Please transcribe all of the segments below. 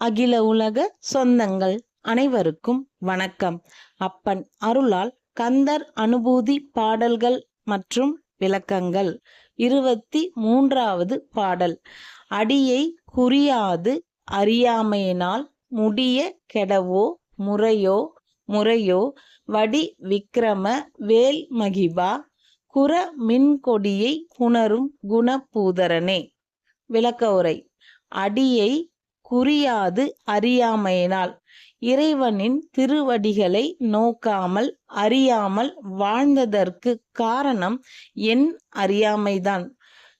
அகில உலக சொந்தங்கள் அனைவருக்கும் வணக்கம். அப்பன் அருளால் கந்தர் அனுபூதி பாடல்கள் மற்றும் விளக்கங்கள். இருபத்தி மூன்றாவது பாடல். அடியை குறியாது அறியாமையினால் முடிய கெடவோ முறையோ முறையோ வடி விக்ரம வேல் மகிபா குற மின்கொடியை உணரும் குணபூதரனே விளக்க உரை. அடியை குறியாது அறியாமையினால். இறைவனின் திருவடிகளை நோக்காமல் அறியாமல் வாழ்ந்ததற்கு காரணம் என் அறியாமைதான்.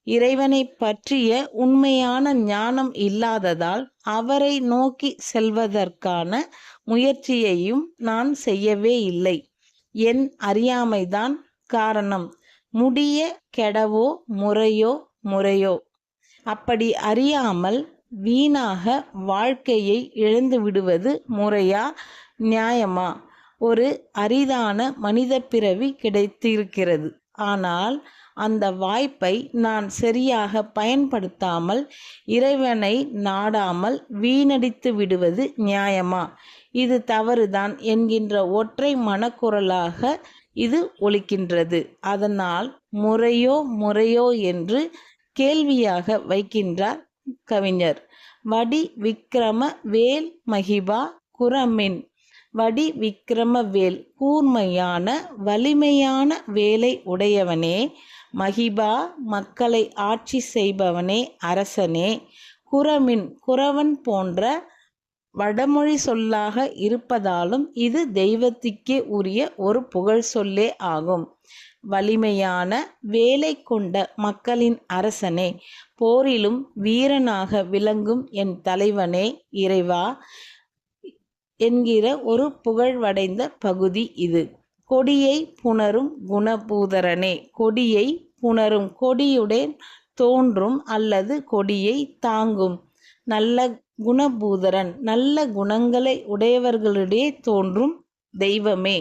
இறைவனை பற்றிய உண்மையான ஞானம் இல்லாததால் அவரை நோக்கி செல்வதற்கான முயற்சியையும் நான் செய்யவே இல்லை. என் அறியாமைதான் காரணம். முடிய கெடவோ முறையோ முறையோ. அப்படி அறியாமல் வீணாக வாழ்க்கையை இழந்து விடுவது முறையா நியாயமா? ஒரு அரிதான மனித பிறவி கிடைத்திருக்கிறது. ஆனால் அந்த வாய்ப்பை நான் சரியாக பயன்படுத்தாமல் இறைவனை நாடாமல் வீணடித்து விடுவது நியாயமா? இது தவறுதான் என்கின்ற ஒற்றை மனக்குரலாக இது ஒழிக்கின்றது அதனால் முறையோ முறையோ என்று கேள்வியாக வைக்கின்றார் கவிஞர். வடி விக்ரம வேல் மகிபா குரமின். வடி விக்கிரம வேல் கூர்மையான வலிமையான வேலை உடையவனே. மகிபா மக்களை ஆட்சி செய்பவனே அரசனே. குரமின் குறவன் போன்ற வடமொழி சொல்லாக இருப்பதாலும் இது தெய்வத்துக்கே உரிய ஒரு புகழ் சொல்லே ஆகும். வலிமையான வேலை கொண்ட மக்களின் அரசனே போரிலும் வீரனாக விளங்கும் என் தலைவனே இறைவா என்கிற ஒரு புகழ்வடைந்த பகுதி இது. கொடியை புணரும் குணபூதரனே கொடியை புணரும் கொடியுடன் தோன்றும் அல்லது கொடியை தாங்கும். நல்ல குணபூதரன் நல்ல குணங்களை உடையவர்களிடையே தோன்றும் தெய்வமே.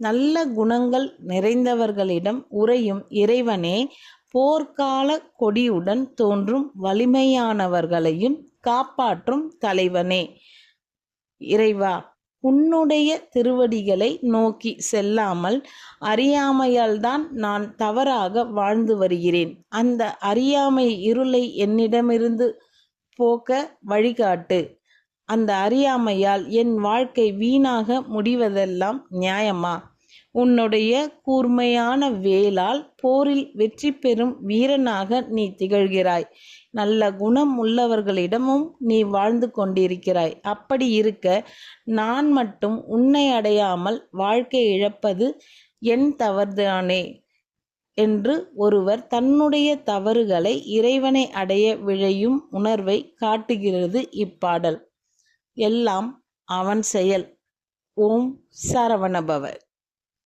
நல்ல குணங்கள் நிறைந்தவர்களிடம் உறையும் இறைவனே போர்க்கால கொடியுடன் தோன்றும் வலிமையானவர்களையும் காப்பாற்றும் தலைவனே. இறைவா உன்னுடைய திருவடிகளை நோக்கி செல்லாமல் அறியாமையால்தான் நான் தவறாக வாழ்ந்து வருகிறேன். அந்த அறியாமை இருளை என்னிடமிருந்து போக்க வழிகாட்டு. அந்த அறியாமையால் என் வாழ்க்கை வீணாக முடிவதெல்லாம் நியாயமா? உன்னுடைய கூர்மையான வேலால் போரில் வெற்றி பெறும் வீரனாக நீ திகழ்கிறாய். நல்ல குணம் உள்ளவர்களிடமும் நீ வாழ்ந்து கொண்டிருக்கிறாய். அப்படி இருக்க நான் மட்டும் உன்னை அடையாமல் வாழ்க்கை இழப்பது என் தவறுதானே? என்று ஒருவர் தன்னுடைய தவறுகளை இறைவனை அடைய விழையும் உணர்வை காட்டுகிறது இப்பாடல். எல்லாம் அவன் செயல். ஓம் சரவணபவர்